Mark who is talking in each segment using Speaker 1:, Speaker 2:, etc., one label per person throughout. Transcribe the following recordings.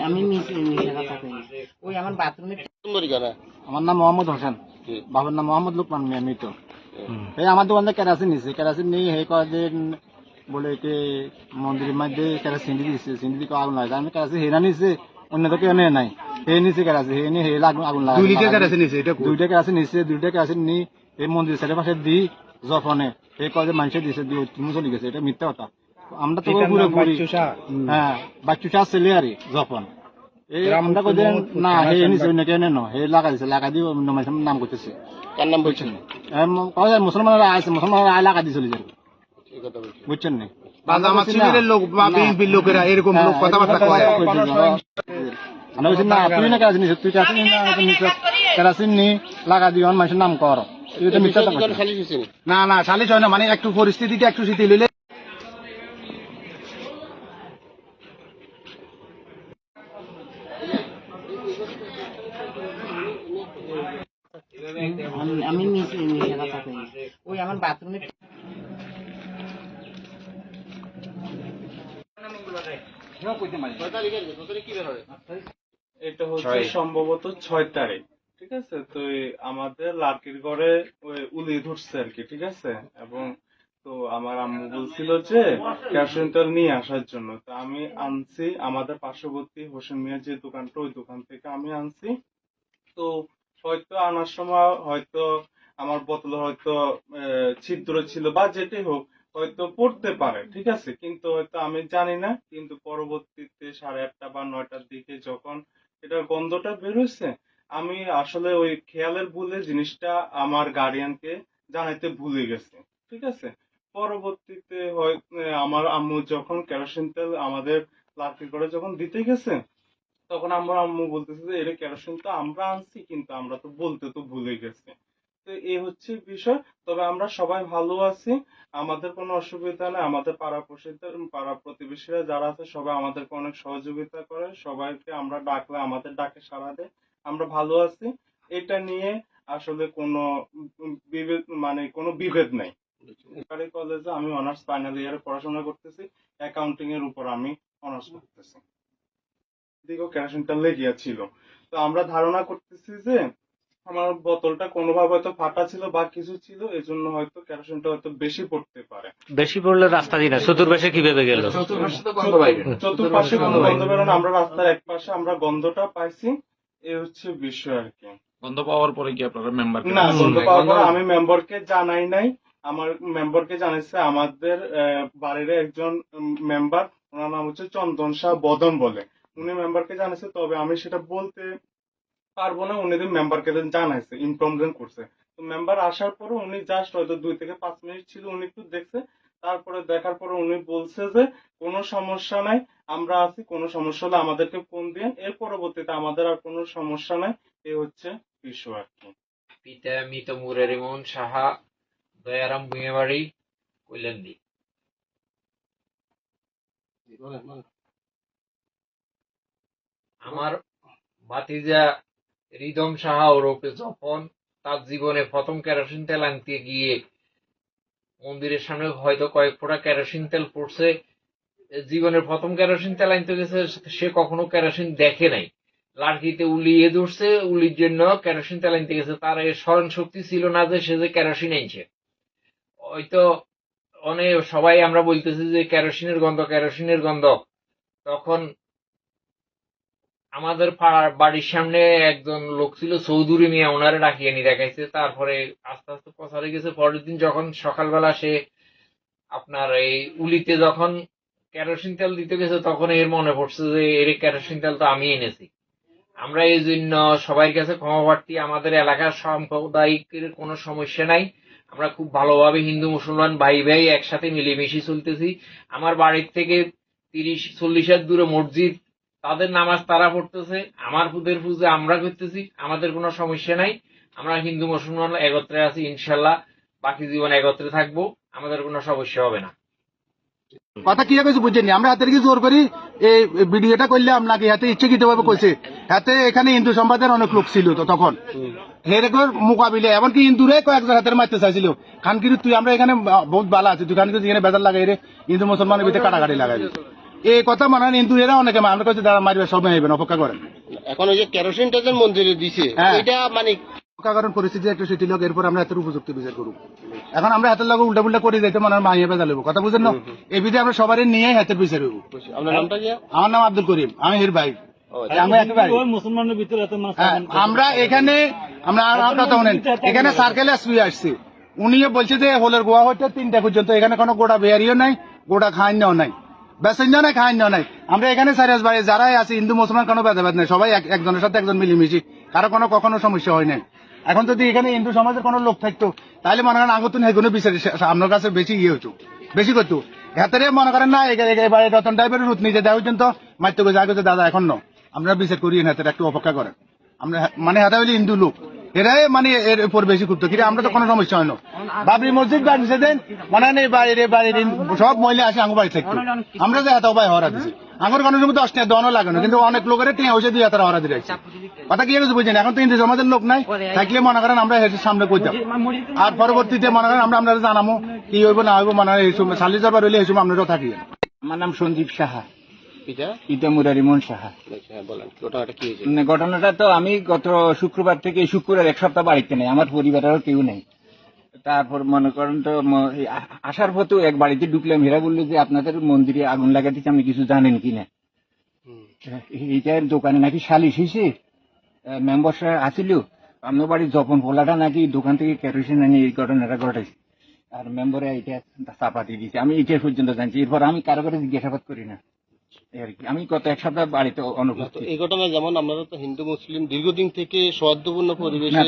Speaker 1: আমি- ওই আমার বাথরুমে
Speaker 2: আমার নাম মোহাম্মদ হোসেন। বাবার নাম মোহাম্মদ লুকমান মিয়া মৃত। এই আমার দোকান কেরাসিন নিছে কেরাসিন নিয়ে হে কয় বলে কি মন্দিরের মধ্যে কেরাসিন দিছে। সিন্দি দিকে আগুন লাগে আমি কেরাসিন হেনা নিছে অন্য তো কেউ নেয় নাই। হে নিছে কেরাসিন হে নিয়ে হে আগুন আগুন লাগে
Speaker 3: নিছে এটা
Speaker 2: দুইটা দুইটা কেরাসিন নি এই মন্দির পাশে দি জফনে। হে কয় যে মানুষের দিছে দিয়ে তুমি চলে গেছে এটা মিথ্যা কথা। আমরা তো পুরো পুরি হ্যাঁ বাচ্চুটা ছেলে আরে জফন এই আমরা কই দেন না হে নিছে অন্য কেউ নেন হে লাগা দিছে লাগা দিয়ে নাম করতেছে।
Speaker 4: কার নাম বলছেন?
Speaker 2: কয় যায় মুসলমানরা আছে মুসলমানরা লাগা দিয়ে চলে যাবে। বুঝছেন নি?
Speaker 3: বা শিবিরের লোক বা বিএনপির লোকেরা এরকম লোক কথাবার্তা কয়?
Speaker 2: আমরা বলছি না তুই না নিছিস তুই কেরাসিন না কেরাসিন নি লাগা অন্য মানুষের নাম কর।
Speaker 3: না না সালিশ হয় না মানে একটু পরিস্থিতিটা একটু শিথিল হইলে
Speaker 1: আমি- আমি মিশে মিশে কথা কই ওই আমার বাথরুমে
Speaker 4: কি বের হয়?
Speaker 5: এটা হচ্ছে সম্ভবত ছয় তারিখ ঠিক আছে? তো আমাদের লাকির ঘরে ওই উলি ধরছে আর কি ঠিক আছে? এবং তো আমার আম্মু বলছিল যে ক্যাশন তেল নিয়ে আসার জন্য। তো আমি আনছি আমাদের পার্শ্ববর্তী হোসেন মিয়ার যে দোকানটা ওই দোকান থেকে আমি আনছি। তো হয়তো আনার সময় হয়তো আমার বোতলে হয়তো ছিদ্র ছিল বা যেটাই হোক হয়তো পড়তে পারে ঠিক আছে? কিন্তু হয়তো আমি জানি না কিন্তু পরবর্তীতে সাড়ে আটটা বা নয়টার দিকে যখন এটার গন্ধটা বেরোচ্ছে আমি আসলে ওই খেয়ালের ভুলে জিনিসটা আমার গার্ডিয়ানকে জানাইতে ভুলে গেছি, ঠিক আছে? পরবর্তীতে হয় আমার আম্মু যখন কেরোসিন তেল আমাদের লাঠি করে যখন দিতে গেছে, তখন আমার আম্মু বলতেছে যে এটা কেরোসিন তো আমরা আনছি, কিন্তু আমরা তো বলতে তো ভুলে গেছি। তো এই হচ্ছে বিষয়। তবে আমরা সবাই ভালো আছি। আমাদের কোনো অসুবিধা নেই। আমাদের পাড়া প্রসিদ্ধ, পাড়া প্রতিবেশীরা যারা আছে, সবাই আমাদেরকে অনেক সহযোগিতা করে। সবাইকে আমরা ডাকলে আমাদের ডাকে সাড়া দেয়। আমরা ভালো আছি। এটা নিয়ে আসলে কোনো বিভেদ মানে কোনো বিভেদ নাই। সরকারি কলেজে আমি অনার্স ফাইনাল ইয়ারে পড়াশোনা করতেছি। অ্যাকাউন্টিং এর উপর আমি অনার্স করতেছি। দিকেও কেরোসিনটা লেগিয়া ছিল। তো আমরা ধারণা করতেছি যে আমার বোতলটা কোনোভাবে হয়তো ফাটা ছিল বা কিছু ছিল এই জন্য হয়তো কেরোসিনটা হয়তো বেশি পড়তে পারে।
Speaker 6: বেশি পড়লে রাস্তা দিয়ে না চতুর্পাশে কীভাবে গেল?
Speaker 5: চতুর্পাশে কোনো গন্ধ বেরোনো আমরা রাস্তার এক পাশে আমরা গন্ধটা পাইছি এই হচ্ছে বিষয় আর কি।
Speaker 7: গন্ধ পাওয়ার পরে কি আপনারা মেম্বার
Speaker 5: না গন্ধ পাওয়ার পর আমি মেম্বারকে জানাই নাই। আমার মেম্বারকে জানাইছে আমাদের আহ, বাড়ির একজন মেম্বার ওনার নাম হচ্ছে চন্দন শাহ বদন বলে। উনি মেম্বারকে জানাইছে তবে আমি সেটা বলতে পারব না উনি মেম্বারকে জানাইছে ইনফর্ম করছে। তো মেম্বার আসার পরে উনি জাস্ট হয়তো দুই থেকে পাঁচ মিনিট ছিল উনি একটু দেখছে। তারপরে দেখার পরে উনি বলছে যে কোনো সমস্যা নাই আমরা আছি কোনো সমস্যা হলে আমাদেরকে ফোন দিন এর পরবর্তীতে আমাদের আর কোনো সমস্যা নাই এই হচ্ছে বিষয় আর কি।
Speaker 8: পিতা মৃত মুরারিমোহন সাহা দয়ারাম ভূঁইয়াবাড়ি কৈলান্দি।
Speaker 4: বলেন, বলেন।
Speaker 8: আমার ভাতিজা রিদম সাহা ওরফে জফন তার জীবনে প্রথম কেরোসিন তেল আনতে গিয়ে মন্দিরের সামনে হয়তো কয়েক ফোঁটা কেরোসিন তেল পড়ছে। জীবনের প্রথম কেরোসিন তেল আনতে গেছে, সে কখনো কেরোসিন দেখে নাই। লাঠিতে উলিয়ে ধরছে, উলির জন্য কেরোসিন তেল আনতে গেছে। তার স্মরণ শক্তি ছিল না যে সে যে কেরোসিন আনছে। হয়তো অনেক সবাই আমরা বলতেছি যে কেরোসিনের গন্ধ কেরোসিনের গন্ধ। তখন আমাদের পাড়ার বাড়ির সামনে একজন লোক ছিল, চৌধুরী মিয়া, ওনারে ডাকিয়ে নিয়ে দেখাইছে। তারপরে আস্তে আস্তে প্রচারে গেছে। পরের দিন যখন সকালবেলা সে আপনার এই উলিতে যখন কেরোসিন তেল দিতে গেছে, তখন এর মনে পড়ছে যে, এর কেরোসিন তেল তো আমি এনেছি। আমরা এই জন্য সবার কাছে ক্ষমা প্রার্থী। আমাদের এলাকার সাম্প্রদায়িকের কোনো সমস্যা নাই। আমরা খুব ভালোভাবে হিন্দু, মুসলমান ভাই ভাই একসাথে মিলেমিশে চলতেছি। আমার বাড়ির থেকে তিরিশ চল্লিশ হাত দূরে মসজিদ তাদের নামাজ তারা পড়তেছে আমার পুদের পুজো আমরা করতেছি আমাদের কোনো সমস্যা নাই। আমরা হিন্দু মুসলমান একত্রে আছি ইনশাল্লাহ বাকি জীবন একত্রে থাকব আমাদের কোনো সমস্যা হবে না।
Speaker 3: কথা কি হয়েছে বুঝছেন আমরা হাতের কি জোর করি? এই ভিডিওটা করলাম নাকি হাতে ইচ্ছাকৃত ভাবে কইছে। হাতে এখানে হিন্দু সম্প্রদায়ের অনেক লোক ছিল তো তখন। হেরেকর মোকাবিলে এমনকি হিন্দুরে কয়েকজন হাতের মারতে চাইছিল। খানকির তুই আমরা এখানে বহুত ভালো আছি তুই খানকির এখানে বেজার লাগাই রে। হিন্দু মুসলমানের ভিতরে কাটাকাটি লাগাই এই কথা মানে হিন্দু এরা অনেকে আমরা কাছে দাঁড়া মারিবে সব নেবেন অপেক্ষা করেন
Speaker 9: এখন ওই যে কেরোসিনটা যে মন্দিরে দিছে
Speaker 3: হ্যাঁ।
Speaker 9: এটা মানে
Speaker 3: পরিস্থিতি একটা সেটি লোক এরপর আমরা উপযুক্ত বিচার করব এখন আমরা হাতের লগে উল্টা পুল্টা করে যাইতে মনে মাইয়া বেজা লেবো কথা বুঝেন না? এই বিধে আমরা সবারই নিয়ে হাতের বিচার হইব।
Speaker 9: আপনার নামটা কি?
Speaker 3: আমার নাম আব্দুল করিম। আমি হির ভাই। হ্যাঁ, আমরা এখানে আমরা এখানে সার্কেল এসপি আসছে। উনিও বলছে যে হোলের গোয়া হইতে তিনটা পর্যন্ত এখানে কোনো গোটা বেয়ারিও নাই গোটা খাইন্যাও নাই। বেসেঞ্জ নাই খাইন্যাও নাই। আমরা এখানে সারিয়াস ভাই, যারাই আছে, হিন্দু, মুসলমান, কোনো ভেদাভেদ নাই। সবাই এক- একজনের সাথে একজন মিলিমিশি। কারও কোনো কখনো সমস্যা হয় নাই। এখন যদি এখানে হিন্দু সমাজের কোনো লোক থাকতো, তাহলে মনে করেন আগত নেই কোনো বিচার আপনার কাছে বেশি ইয়ে হতো, বেশি করতো। হাতের মনে করেন না এবারে রতন টাইপের রুট নিজে দেওয়া পর্যন্ত মারতে গেছে দাদা এখন ন। আপনারা বিচার করি হাতের একটু অপেক্ষা করেন। আমরা মানে হাতে হইলে হিন্দু লোক। এরাই মানে এর উপর বেশি করতো কিন্তু আমরা তো কোনো সমস্যা হয় না। বাবরি মসজিদ বানিয়েছে দেন। নেই বাইরে বাইরে সব মহিলা আসে আঙ্গু বাড়ি থাকতো আমরা যে হাতে উপায় হরা দিছি আঙ্গুর কোনো সময় দশ টাকা দনও লাগে না। কিন্তু অনেক লোকের টিয়া হয়েছে দুই হাতের হরা দিয়ে কথা কি হয়েছে বুঝছেন এখন তো হিন্দু সমাজের লোক নাই। থাকলে মনে করেন আমরা হেঁটে সামনে কইতাম। আর পরবর্তীতে মনে করেন আমরা আপনারা জানাব কি হইব, না হইব মানে এই সময় সালি যাবার হইলে এই সময় থাকি
Speaker 1: আমার নাম সঞ্জীব সাহা। মুরারি সাহা।
Speaker 9: আচ্ছা, হ্যাঁ, বলেন ঘটনাটা কি
Speaker 1: মানে ঘটনাটা তো আমি গত শুক্রবার থেকে শুক্রবার এক সপ্তাহ বাড়িতে নেই আমার পরিবারেরও কেউ নেই। তারপর মনে করেন তো আসার পথেও এক বাড়িতে ঢুকলাম হেরা বলল যে আপনাদের মন্দিরে আগুন লাগাতেছে আপনি কিছু জানেন কিনা এইটার দোকানে নাকি সালিশ হয়েছে মেম্বার সাহেব আসিল আপনার বাড়ির জপন পোলাটা নাকি দোকান থেকে কেরোসিন আনি এই ঘটনাটা ঘটেছে আর মেম্বারে এটা চাপাতি দিয়েছে আমি এটা পর্যন্ত জানছি এরপর আমি কারও কাছে জিজ্ঞাসাবাদ করি না। আমি গত এক সপ্তাহ বাড়িতে
Speaker 9: তো
Speaker 1: অনুপস্থিত
Speaker 9: এই ঘটনা যেমন আপনারা তো হিন্দু মুসলিম দীর্ঘদিন থেকে সৌহার্দ্যপূর্ণ পরিবেশে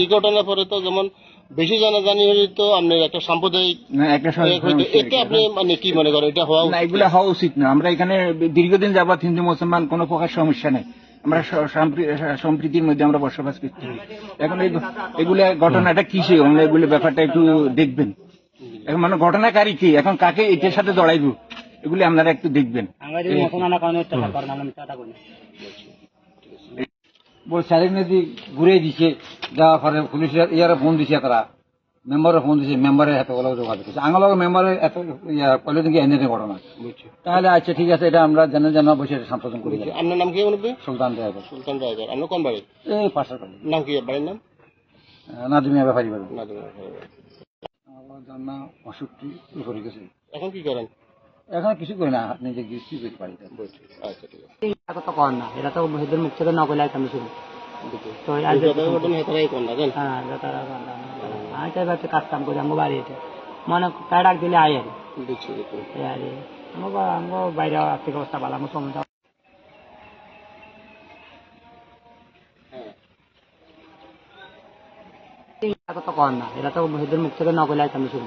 Speaker 9: এই ঘটনার পরে তো যেমন বেশি জানাজানি হলে তো আপনার একটা সাম্প্রদায়িক এতে আপনি মানে কি মনে করেন? এটা হওয়া
Speaker 1: না এগুলো হওয়া উচিত না। আমরা এখানে দীর্ঘদিন যাবৎ হিন্দু মুসলমান কোনো প্রকার সমস্যা নেই। আমরা সম্প্রীতির মধ্যে আমরা বসবাস করছি। এখন এগুলো ঘটনাটা কিসে আমরা এগুলো ব্যাপারটা একটু দেখবেন। এখন মানে ঘটনাকারী কি? এখন কাকে এটার সাথে জড়াইব? এগুলি আপনারা একটু দেখবেন।
Speaker 10: নদী ঘুরে দিছে যাওয়ার পরে পুলিশের ইয়ারে ফোন দিছে তারা। মেম্বারে ফোন দিছে মেম্বারের হাতে ওলা যোগাযোগ করছে। আঙুল মেম্বারের এত ইয়া কইলে নাকি এনে ঘটনা তাহলে আচ্ছা ঠিক আছে এটা আমরা জানা জানা বসে এটা সম্পাদন করি
Speaker 9: আপনার নাম কি বলবে
Speaker 10: সুলতান ড্রাইভার
Speaker 9: সুলতান আপনার কোন বাড়ি?
Speaker 10: এই পাশের পাড়ি
Speaker 9: নাম কি? বাড়ির নাম?
Speaker 10: নাজমিয়া ব্যাপারী বাড়ি।
Speaker 9: বাড়ি।
Speaker 10: জানা অসুখটি করে গেছে
Speaker 9: এখন কি করেন?
Speaker 10: এখন কিছু করি না নিজে পারি
Speaker 9: আচ্ছা ঠিক
Speaker 1: তো কর না এটা তো মহিদের মুখ থেকে নকল আইতাম শুরু তো হ্যাঁ আমি তো এবার কাজ কাম করি আমার বাড়িতে। মনে তাই ডাক দিলে আয় আর আমার আমার বাইরে আর্থিক অবস্থা ভালো আমার সময় এটা তো কর না এটা তো মহিদের মুখ থেকে নকল আইতাম শুরু